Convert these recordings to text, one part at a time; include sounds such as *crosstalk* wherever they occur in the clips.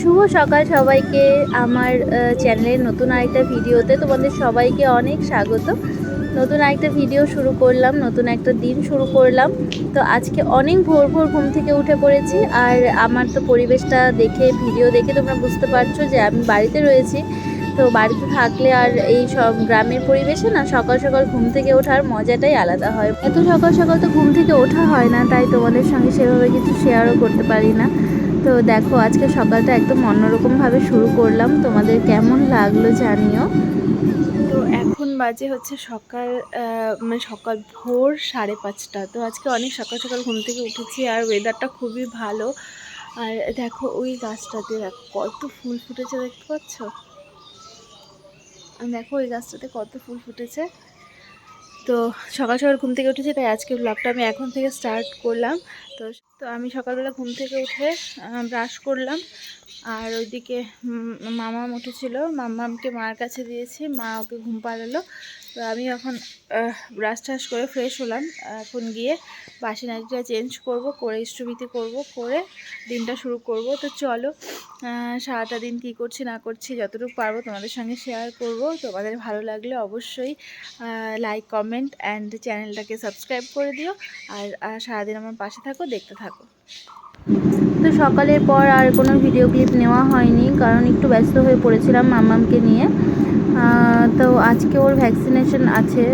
শুভ সকাল সবাইকে আমার চ্যানেলের নতুন আরেকটা ভিডিওতে তোমাদের সবাইকে অনেক স্বাগত। নতুন আরেকটা ভিডিও শুরু করলাম, নতুন একটা দিন শুরু করলাম। তো আজকে অনেক ভোর ভোর ঘুম থেকে উঠে পড়েছি, আর আমার তো পরিবেশটা দেখে ভিডিও দেখে তোমরা বুঝতে পারছ যে আমি বাড়িতে রয়েছি। তো বাড়িতে থাকলে আর এই সব গ্রামের পরিবেশে না সকাল সকাল ঘুম থেকে ওঠার মজাটাই আলাদা হয়। এত সকাল সকাল তো ঘুম থেকে ওঠা হয় না, তাই তোমাদের সঙ্গে সেভাবে কিছু শেয়ারও করতে পারি না। তো দেখো, আজকে সকালটা একদম অন্যরকমভাবে শুরু করলাম। তোমাদের কেমন লাগল জানিও। তো এখন বাজে হচ্ছে সকাল মানে সকাল ভোর সাড়ে পাঁচটা। তো আজকে অনেক সকাল সকাল ঘুম থেকে উঠেছি আর ওয়েদারটা খুবই ভালো। আর দেখো ওই গাছটাতে দেখো, কত ফুল ফুটেছে দেখতে পাচ্ছ? দেখো ওই গাছটাতে কত ফুল ফুটেছে। তো সকাল সকাল ঘুম থেকে উঠেছি, তাই আজকে ব্লগটা আমি এখন থেকে স্টার্ট করলাম। তো তো আমি সকালবেলা ঘুম থেকে উঠে ব্রাশ করলাম। আর ওইদিকে উম, মামা উঠেছিল। মামামকে মার কাছে দিয়েছি মা ওকে ঘুম পাড়ালো। তো আমি এখন ব্রাশ টাশ করে ফ্রেশ হলাম। এখন গিয়ে বাসি নাইটিটা চেঞ্জ করব করে ইষ্টবিতি করব করে দিনটা শুরু করব। তো চলো সারাটা দিন কী করছি না করছি যতটুকু পারব তোমাদের সঙ্গে শেয়ার করব। তোমাদের ভালো লাগলে অবশ্যই লাইক কমেন্ট অ্যান্ড চ্যানেলটাকে সাবস্ক্রাইব করে দিও। আর সারাদিন আমার পাশে থাকো দেখতে থাকো। তো সকালের পর আর কোনো ভিডিও ক্লিপ নেওয়া হয়নি, কারণ একটু ব্যস্ত হয়ে পড়েছিলাম মাম্মামকে নিয়ে। তো আজকে ওর ভ্যাকসিনেশন আছে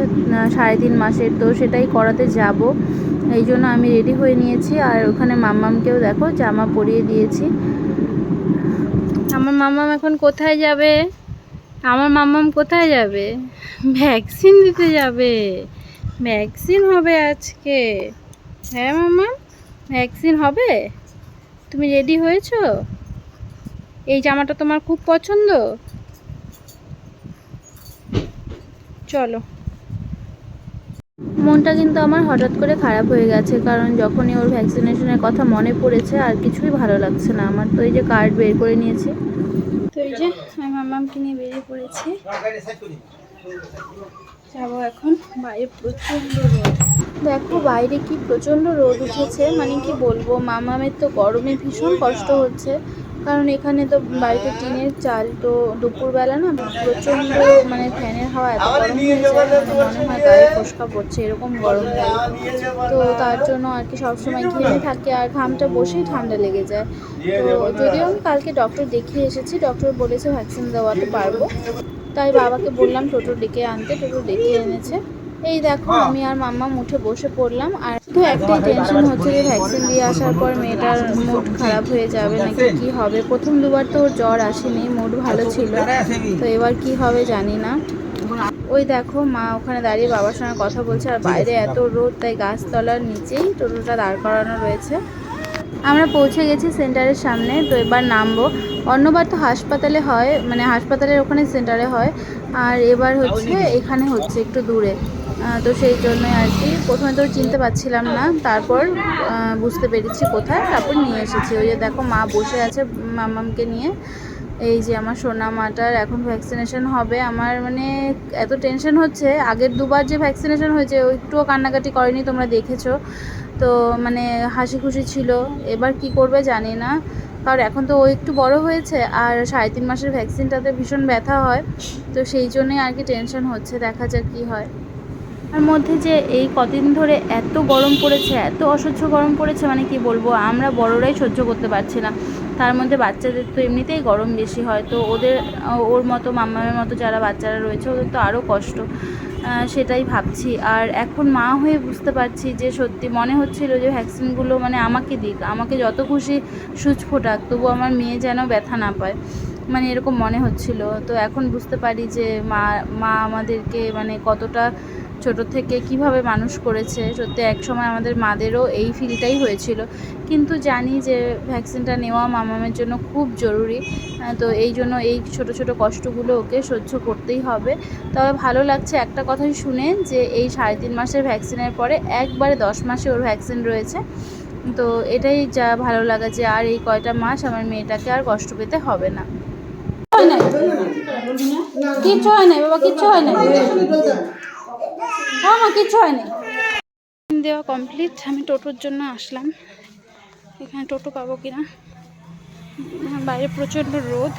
সাড়ে তিন মাসের, তো সেটাই করাতে যাব। এই জন্য আমি রেডি হয়ে নিয়েছি, আর ওখানে মাম্মামকেও দেখো জামা পরিয়ে দিয়েছি। আমার মাম্মাম এখন কোথায় যাবে? আমার মাম্মাম কোথায় যাবে? ভ্যাকসিন দিতে যাবে। ভ্যাকসিন হবে আজকে। হ্যাঁ মাম্মা ভ্যাকসিন হবে? তুমি রেডি হয়েছো? এই জামাটা তোমার খুব পছন্দ? চলো। মনটা কিন্তু আমার হঠাৎ করে খারাপ হয়ে গেছে, কারণ যখনই ওর ভ্যাকসিনেশনের কথা মনে পড়েছে, আর কিছুই ভালো লাগছে না। আমার তো এই যে কার্ড বের করে নিয়েছি। তো এই যে, আমি মামামকে নিয়ে বেরিয়ে পড়েছি। এখন দেখো বাইরে কি প্রচণ্ড রোদ উঠেছে মানে কি বলব, মামামের তো গরমে ভীষণ কষ্ট হচ্ছে। কারণ এখানে তো বাড়িতে টিনের চাল তো দুপুরবেলা না প্রচণ্ড মানে ফ্যানের হাওয়া এত গরম হয়ে যায় মানে মনে হয় গায়ে ফসকা পড়ছে, এরকম গরম তো তার জন্য আর কি সবসময় ঘেমে থাকে আর ঘামটা বসেই ঠান্ডা লেগে যায়। তো যদিও আমি কালকে ডক্টর দেখিয়ে এসেছি ডক্টর বলেছে ভ্যাকসিন দেওয়াতে পারব। তাই বাবাকে বললাম টোটো ডেকে আনতে টোটো ডেকে এনেছে। এই দেখো আমি আর মাম্মা মুঠে বসে পড়লাম আর তো একটাই টেনশন হচ্ছে যে ভ্যাকসিন দিয়ে আসার পর মেয়েটার মুড খারাপ হয়ে যাবে নাকি কি হবে? প্রথম দুবার তো ওর জ্বর আসেনি মুড ভালো ছিল। তো এবার কি হবে জানি না। ওই দেখো মা ওখানে দাঁড়িয়ে বাবার সঙ্গে কথা বলছে আর বাইরে এত রোদ তাই গাছতলার নিচেই টোটোটা দাঁড় করানো রয়েছে। আমরা পৌঁছে গেছি সেন্টারের সামনে, তো এবার নামবো। অন্যবার তো হাসপাতালে হয় মানে হাসপাতালের ওখানে সেন্টারে হয়। আর এবার হচ্ছে এখানে হচ্ছে একটু দূরে। তো সেই জন্যই আর কি। প্রথমে তো চিনতে পারছিলাম না, তারপর বুঝতে পেরেছি কোথায়, তারপর নিয়ে এসেছি। ওই যে দেখো মা বসে আছে মামামকে নিয়ে। এই যে আমার সোনা মাটার এখন ভ্যাকসিনেশন হবে। আমার মানে এত টেনশন হচ্ছে। আগের দুবার যে ভ্যাকসিনেশন হয়েছে একটুও কান্নাকাটি করেনি, তোমরা দেখেছ। তো মানে হাসি খুশি ছিল। এবার কি করবে জানি না। কারণ এখন তো ও একটু বড় হয়েছে আর সাড়ে তিন মাসের ভ্যাকসিনটাতে ভীষণ ব্যথা হয়। তো সেই জন্যই আর কি টেনশন হচ্ছে, দেখা যাক কী হয়। তার মধ্যে যে এই কদিন ধরে এত গরম পড়েছে, এত অসহ্য গরম পড়েছে মানে কি বলব? আমরা বড়রাই সহ্য করতে পারছি না। তার মধ্যে বাচ্চাদের তো এমনিতেই গরম বেশি হয়। তো ওদের, ওর মতো মাম্মামের মতো যারা বাচ্চারা রয়েছে, ওদের তো আরও কষ্ট। সেটাই ভাবছি। আর এখন মা হয়ে বুঝতে পারছি যে সত্যি মনে হচ্ছিল যে ভ্যাকসিনগুলো মানে আমাকে দিক, আমাকে যত খুশি সুচ ফোটাক তবু আমার মেয়ে যেন ব্যথা না পায়। মানে এরকম মনে হচ্ছিল। তো এখন বুঝতে পারি যে মা মা আমাদেরকে মানে কতটা ছোট থেকে কীভাবে মানুষ করেছে, সত্যি এক সময় আমাদের মাদেরও এই ফিলটাই হয়েছিল। কিন্তু জানি যে ভ্যাকসিনটা নেওয়া মামামের জন্য খুব জরুরি তো এই জন্য এই ছোট ছোট কষ্টগুলো ওকে সহ্য করতেই হবে। তবে ভালো লাগছে একটা কথাই শুনে যে এই সাড়ে তিন মাসের ভ্যাকসিনের পরে একবারে দশ মাসে ওর ভ্যাকসিন রয়েছে। তো এটাই যা ভালো লাগা যে আর এই কয়টা মাস আমার মেয়েটাকে আর কষ্ট পেতে হবে না। কিচ্ছু হয় নাই, বাবা, কিচ্ছু হয় নাই। হ্যাঁ মা কিচ্ছু হয় দেওয়া কমপ্লিট আমি টোটোর জন্য আসলাম। এখানে টোটো পাবো কিনা? বাইরে প্রচণ্ড রোদ।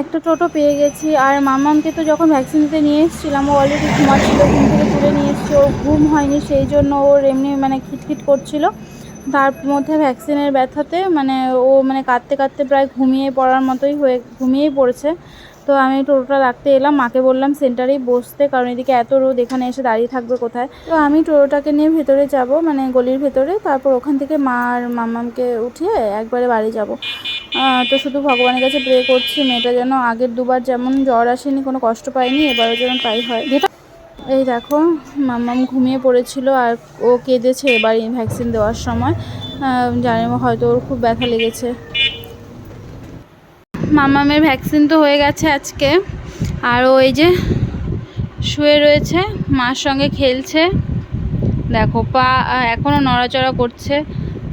একটা টোটো পেয়ে গেছি, আর মামামকে তো যখন ভ্যাকসিন দিতে নিয়ে এসেছিলাম, ও অলরেডি ঘুমাচ্ছিল, ঘুম থেকে তুলে নিয়ে এসেছি ওর ঘুম হয়নি, সেই জন্য ওর এমনি মানে খিটখিট করছিল। তার মধ্যে ভ্যাকসিনের ব্যথাতে মানে ও মানে কাঁদতে কাঁদতে প্রায় ঘুমিয়ে পড়ার মতোই হয়ে, ঘুমিয়েই পড়েছে। তো আমি টোটোটা রাখতে এলাম। মাকে বললাম, সেন্টারেই বসতে, কারণ এদিকে এত রোদ, এখানে এসে দাঁড়িয়ে থাকবে কোথায়? তো আমি টোটোটাকে নিয়ে ভেতরে যাব মানে গলির ভেতরে। তারপর ওখান থেকে মা আর মামামকে উঠিয়ে একবারে বাড়ি যাব। তো শুধু ভগবানের কাছে প্রে করছি, মেয়েটা যেন আগের দুবার যেমন জ্বর আসেনি, কোনো কষ্ট পায়নি, এবারও যেন তাই হয়। এই দেখো মাম্মাম ঘুমিয়ে পড়েছিল আর ও কেঁদেছে এবার ভ্যাকসিন দেওয়ার সময়। জানি হয়তো ওর খুব ব্যথা লেগেছে। মামামের ভ্যাকসিন তো হয়ে গেছে আজকে। আর ওই যে শুয়ে রয়েছে, মার সঙ্গে খেলছে। দেখো, পা এখনও নড়াচড়া করছে।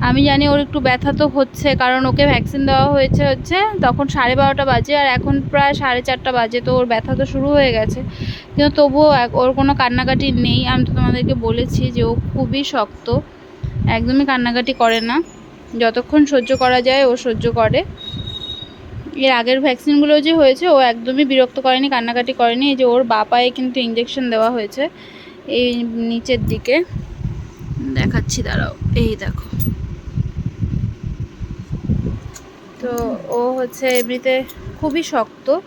আমি জানি ওর একটু ব্যথা তো হচ্ছে, কারণ ওকে ভ্যাকসিন দেওয়া হয়েছে হচ্ছে তখন সাড়ে বারোটা বাজে, আর এখন প্রায় সাড়ে চারটা বাজে, তো ওর ব্যথা তো শুরু হয়ে গেছে। কিন্তু তবুও ওর কোনো কান্নাকাটি নেই। আমি তো তোমাদেরকে বলেছি যে ও খুবই শক্ত, একদমই কান্নাকাটি করে না। যতক্ষণ সহ্য করা যায়, ও সহ্য করে। এর আগের ভ্যাকসিনগুলো যে হয়েছে, ও একদমই বিরক্ত করেনি, কান্নাকাটি করেনি। এই যে ওর বাপায়ে কিন্তু ইঞ্জেকশন দেওয়া হয়েছে এই নিচের দিকে। দেখাচ্ছি, দাঁড়াও। এই দেখো। তো ও হচ্ছে এমনিতে খুবই শক্ত।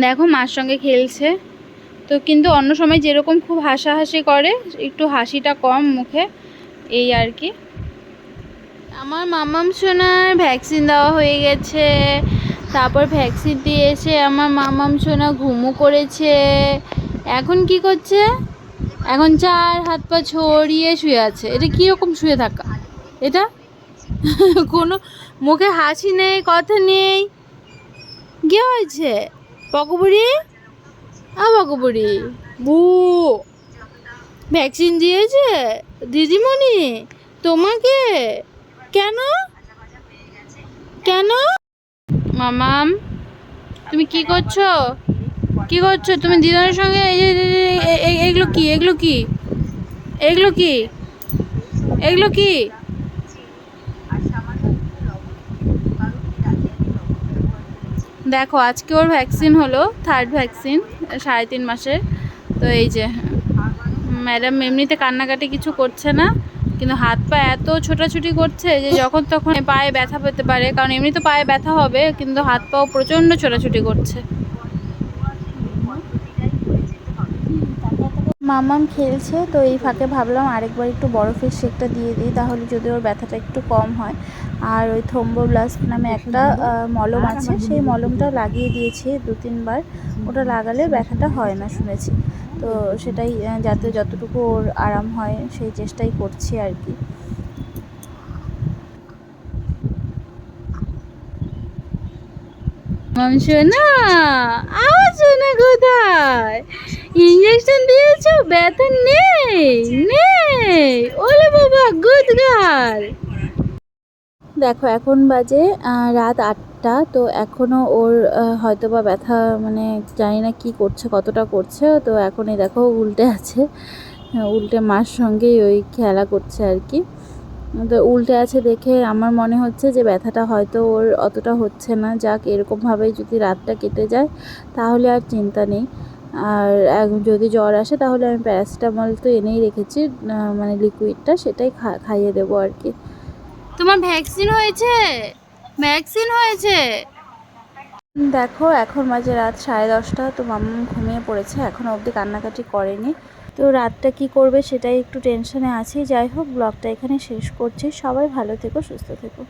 দেখো, মার সঙ্গে খেলছে। তো কিন্তু অন্য সময় যেরকম খুব হাসাহাসি করে, একটু হাসিটা কম মুখে, এই আর কি। আমার মামাম সোনার ভ্যাকসিন দেওয়া হয়ে গেছে। তারপর ভ্যাকসিন দিয়ে এসে আমার মামাম সোনা ঘুমো করেছে। এখন কি করছে? এখন চার হাত পা ছড়িয়ে শুয়ে আছে। এটা কীরকম শুয়ে থাকা? এটা? *laughs* কোনো মুখে হাসি নেই, কথা নেই। কি হয়েছে? পকবুড়ি আ পকবুড়ি বু। ভ্যাকসিন দিয়েছে? দিদিমণি? তোমাকে? কেন? কেন? মামাম তুমি কি করছ? কি করছ? তুমি দিদার সঙ্গে এগুলো কি? এগুলো কি? এগুলো কি? এগুলো কি? দেখো আজকে ওর ভ্যাকসিন হলো থার্ড ভ্যাকসিন সাড়ে তিন মাসের। তো এই যে ম্যাডাম এমনিতে কান্নাকাটি কিছু করছে না। কিন্তু হাত পা এত ছোটাছুটি করছে যে যখন তখন পায়ে ব্যথা পেতে পারে, কারণ এমনি তো পায়ে ব্যথা হবে, কিন্তু হাত পাও প্রচণ্ড ছোটাছুটি করছে। মামাম খেলছে, তো এই ফাঁকে ভাবলাম আরেকবার একটু বরফের শেকটা দিয়ে দিই, তাহলে যদি ওর ব্যথাটা একটু কম হয়। আর ওই থম্বোব্লাস্ট নামে একটা মলম আছে, সেই মলমটা লাগিয়ে দিয়েছি দু তিনবার ওটা লাগালে ব্যথাটা হয় না, শুনেছি। তো সেটাই যাতে যতটুকু ওর আরাম হয় সেই চেষ্টাই করছি আর কি। না শোনা আমার শোনা কোথায়? ইঞ্জেকশন দিয়েছ ব্যথা নেই নেই ওলে বাবা গুড গার্ল দেখো, এখন বাজে রাত আটটা। তো এখনও ওর হয়তো বা ব্যথা মানে জানি না কি করছে, কতটা করছে। তো এখন এই দেখো, উল্টে আছে। উল্টে মার সঙ্গেই ওই খেলা করছে আর কি। তো উল্টে আছে দেখে আমার মনে হচ্ছে যে ব্যথাটা হয়তো ওর অতটা হচ্ছে না। যাক, এরকমভাবেই যদি রাতটা কেটে যায়, তাহলে আর চিন্তা নেই। আর যদি জ্বর আসে, তাহলে আমি প্যারাসিটামল তো এনেই রেখেছি মানে লিকুইডটা সেটাই খাইয়ে দেবো আর কি। তোমার ভ্যাকসিন হয়েছে? ভ্যাকসিন হয়েছে? দেখো, এখন মাঝে রাত সাড়ে দশটা, তো মামা ঘুমিয়ে পড়েছে, এখন অবধি কান্নাকাটি করেনি। তো রাতটা কি করবে সেটাই একটু টেনশনে আছি। যাই হোক ব্লগটা এখানে শেষ করছি। সবাই ভালো থেকো, সুস্থ থেকো।